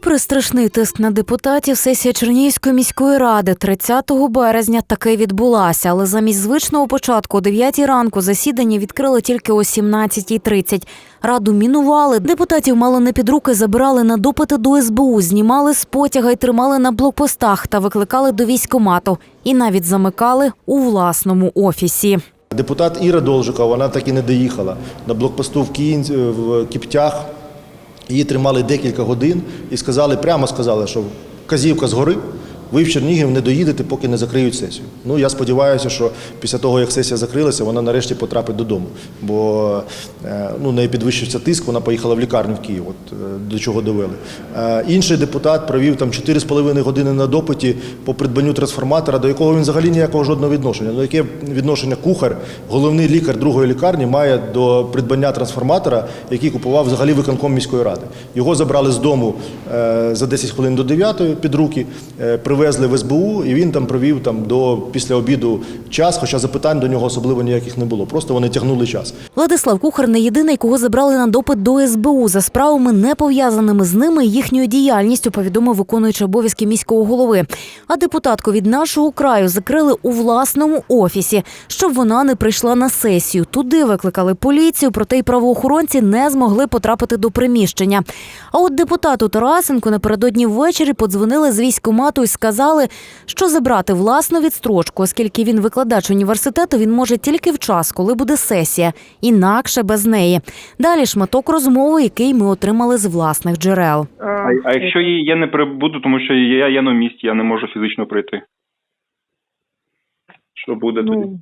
Попри страшний тиск на депутатів, сесія Чернігівської міської ради 30 березня таки відбулася, але замість звичного початку о 9 ранку засідання відкрили тільки о 17.30. Раду мінували, депутатів мало не під руки забирали на допити до СБУ, знімали з потяга й тримали на блокпостах та викликали до військкомату. І навіть замикали у власному офісі. Депутат Іра Должикова, вона так і не доїхала на блокпосту в Кіптях. Її тримали декілька годин і сказали, прямо сказали, що казівка згори, ви в Чернігів не доїдете, поки не закриють сесію. Ну, я сподіваюся, що після того, як сесія закрилася, вона нарешті потрапить додому. Бо е, ну, в неї підвищився тиск, вона поїхала в лікарню в Київ, от, е, до чого довели. Е, Інший депутат провів там 4,5 години на допиті по придбанню трансформатора, до якого він взагалі ніякого жодного відношення. Ну, яке відношення кухар, головний лікар другої лікарні має до придбання трансформатора, який купував взагалі виконком міської ради. Його забрали з дому за 10 хвилин до 9 під руки, привезли в СБУ, і він там провів там до після обіду час, хоча запитань до нього особливо ніяких не було. Просто вони тягнули час. Владислав Кухар не єдиний, кого забрали на допит до СБУ за справами, не пов'язаними з ними їхньою діяльністю, повідомив виконуючий обов'язки міського голови. А депутатку від нашого краю закрили у власному офісі, щоб вона не прийшла на сесію. Туди викликали поліцію, проте й правоохоронці не змогли потрапити до приміщення. А от депутату Тарасенко напередодні ввечері подзвонили з військкомату і сказали, що забрати власну відстрочку, оскільки він викладач університету, він може тільки в час, коли буде сесія, інакше без неї. Далі шматок розмови, який ми отримали з власних джерел. А, а якщо її я не прибуду, тому що я, я на місці, я не можу фізично прийти. Що буде тоді? Ну,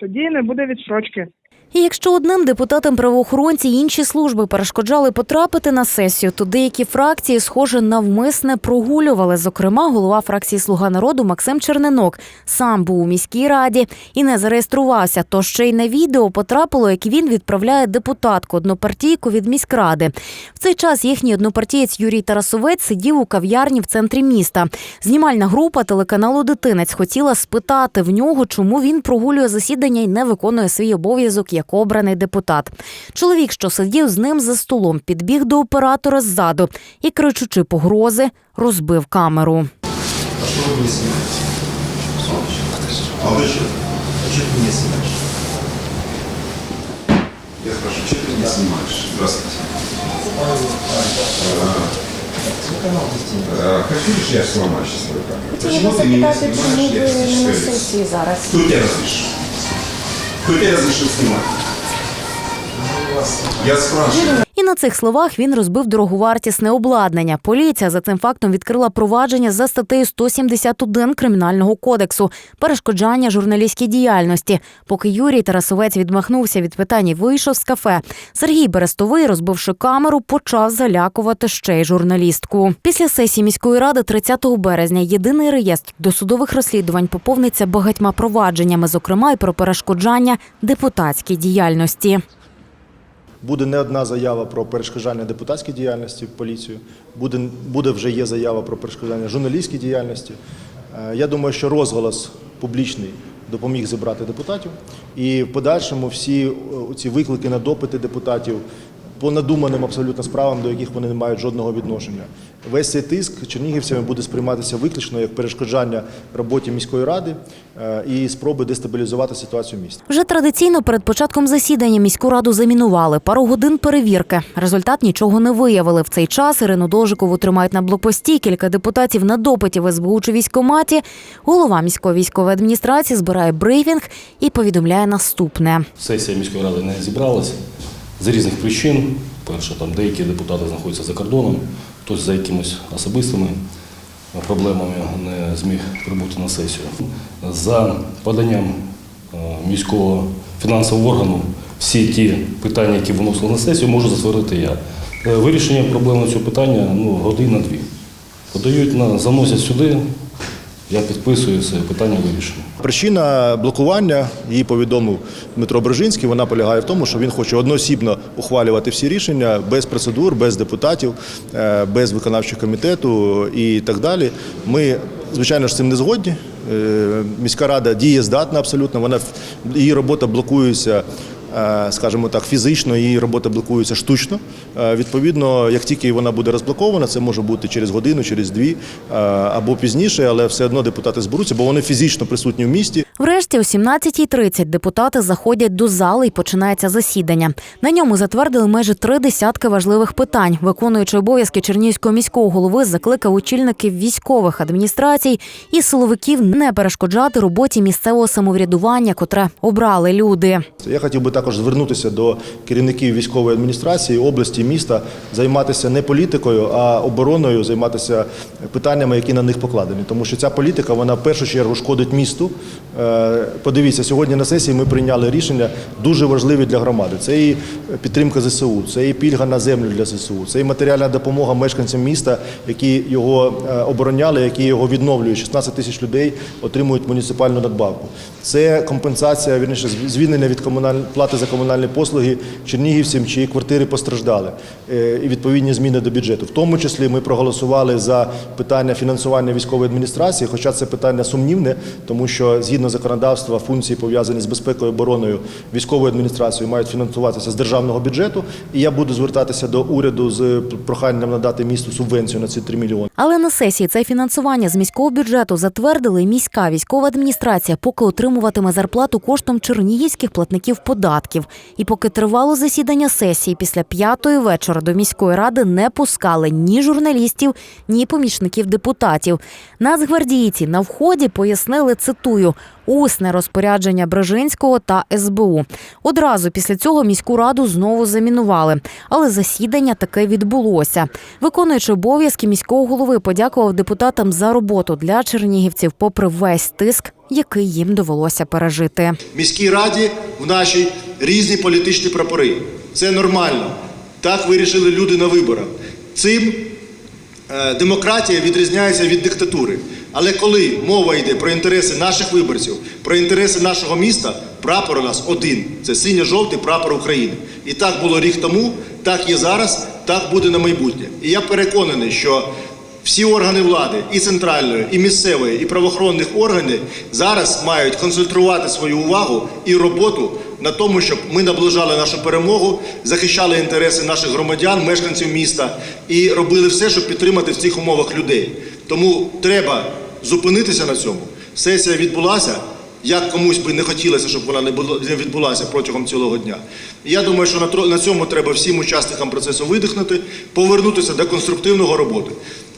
тоді не буде відстрочки. І якщо одним депутатам правоохоронці інші служби перешкоджали потрапити на сесію, то деякі фракції, схоже, навмисне прогулювали. Зокрема, голова фракції Слуга народу Максим Черненок сам був у міській раді і не зареєструвався. То ще й на відео потрапило, як він відправляє депутатку однопартійку від міськради. В цей час їхній однопартієць Юрій Тарасовець сидів у кав'ярні в центрі міста. Знімальна група телеканалу Дитинець хотіла спитати в нього, чому він прогулює засідання і не виконує свій обов'язок як обраний депутат. Чоловік, що сидів з ним за столом, підбіг до оператора ззаду і, кричучи погрози, розбив камеру. Что вы не снимаете? А вы что? А что ты не снимаешь? Я спрашиваю, что ты не снимаешь? Здравствуйте. А, Хотите, что я сломаю сейчас твою камеру? Почему ты меня не снимаешь? Я физическое лицо. зараз. Кто тебя разрешил? Кто тебя разрешил снимать? Я спрашиваю. На цих словах він розбив дороговартісне обладнання. Поліція за цим фактом відкрила провадження за статтею 171 кримінального кодексу перешкоджання журналістській діяльності. Поки Юрій Тарасовець відмахнувся від питань і вийшов з кафе. Сергій Берестовий, розбивши камеру, почав залякувати ще й журналістку. Після сесії міської ради 30 березня єдиний реєстр досудових розслідувань поповниться багатьма провадженнями, зокрема й про перешкоджання депутатській діяльності. Буде не одна заява про перешкоджання депутатській діяльності в поліцію. Буде, буде вже є заява про перешкоджання журналістській діяльності. Е, Я думаю, що розголос публічний допоміг зібрати депутатів. І в подальшому всі е, ці виклики на допити депутатів по надуманим абсолютно справам, до яких вони не мають жодного відношення. Весь цей тиск чернігівцями буде сприйматися виключно як перешкоджання роботі міської ради е, і спроби дестабілізувати ситуацію в місті. Вже традиційно перед початком засідання міську раду замінували. Пару годин перевірки. Результат нічого не виявили. В цей час Ірину Должикову тримають на блокпості. Кілька депутатів на допиті в СБУ чи військкоматі. Голова міської військової адміністрації збирає брифінг і повідомляє наступне. Сесія міської ради не зібралася з різних причин. Перше, там деякі депутати знаходяться за кордоном, хтось за якимись особистими проблемами не зміг прибути на сесію. За поданням е, міського фінансового органу всі ті питання, які виносили на сесію, можу засварити я. Е, Вирішення проблеми цього питання ну, година-дві. Подають, на, заносять сюди, я підписую, все, питання вирішено. Причина блокування, її повідомив Дмитро Брижинський, вона полягає в тому, що він хоче одноосібно ухвалювати всі рішення без процедур, без депутатів, е, без виконавчого комітету і так далі. Ми, звичайно ж, цим не згодні. Е, Міська рада дієздатна абсолютно, вона її робота блокується скажімо так, фізично, її робота блокується штучно. Е, Відповідно, як тільки вона буде розблокована, це може бути через годину, через дві е, або пізніше, але все одно депутати зберуться, бо вони фізично присутні в місті. Врешті о 17.30 депутати заходять до зали і починається засідання. На ньому затвердили майже три десятки важливих питань. Виконуючи обов'язки Чернігівського міського голови закликав очільників військових адміністрацій і силовиків не перешкоджати роботі місцевого самоврядування, котре обрали люди. Я хотів би також звернутися до керівників військової адміністрації області, міста, займатися не політикою, а обороною, займатися питаннями, які на них покладені. Тому що ця політика вона в першу чергу шкодить місту. Е, Подивіться, сьогодні на сесії ми прийняли рішення дуже важливі для громади. Це і підтримка ЗСУ, це і пільга на землю для ЗСУ, це і матеріальна допомога мешканцям міста, які його е, обороняли, які його відновлюють. 16 тисяч людей отримують муніципальну надбавку. Це компенсація, вірніше, звільнення від комунальної плати за комунальні послуги чернігівцям, чиї квартири постраждали, е, і відповідні зміни до бюджету. В тому числі ми проголосували за питання фінансування військової адміністрації, хоча це питання сумнівне, тому що згідно законодавства функції пов'язані з безпекою обороною військовою адміністрацією мають фінансуватися з державного бюджету. І я буду звертатися до уряду з проханням надати місту субвенцію на ці 3 мільйони. Але на сесії це фінансування з міського бюджету затвердили міська військова адміністрація, поки отримуватиме зарплату коштом чернігівських платників податків. І поки тривало засідання сесії, після п'ятої вечора до міської ради не пускали ні журналістів, ні помічників депутатів. Нацгвардійці на вході пояснили цитую. Усне розпорядження Брежинського та СБУ. Одразу після цього міську раду знову замінували, але засідання таке відбулося. Виконуючи обов'язки міського голови, подякував депутатам за роботу для чернігівців, попри весь тиск, який їм довелося пережити. В міській раді в нашій різні політичні прапори. Це нормально. Так вирішили люди на виборах. Цим демократія відрізняється від диктатури. Але коли мова йде про інтереси наших виборців, про інтереси нашого міста, прапор у нас один це синьо-жовтий прапор України. І так було рік тому, так є зараз, так буде на майбутнє. І я переконаний, що всі органи влади, і центральної, і місцевої, і правоохоронних органів зараз мають концентрувати свою увагу і роботу на тому, щоб ми наближали нашу перемогу, захищали інтереси наших громадян, мешканців міста і робили все, щоб підтримати в цих умовах людей. Тому треба зупинитися на цьому. Сесія відбулася. Як комусь би не хотілося, щоб вона не відбулася протягом цілого дня. Я думаю, що на цьому треба всім учасникам процесу видихнути, повернутися до конструктивного роботи.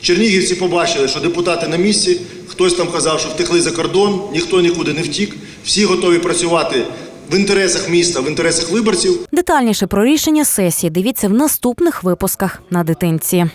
Чернігівці побачили, що депутати на місці. Хтось там казав, що втекли за кордон, ніхто нікуди не втік. Всі готові працювати в інтересах міста, в інтересах виборців. Детальніше про рішення сесії дивіться в наступних випусках на дитинці.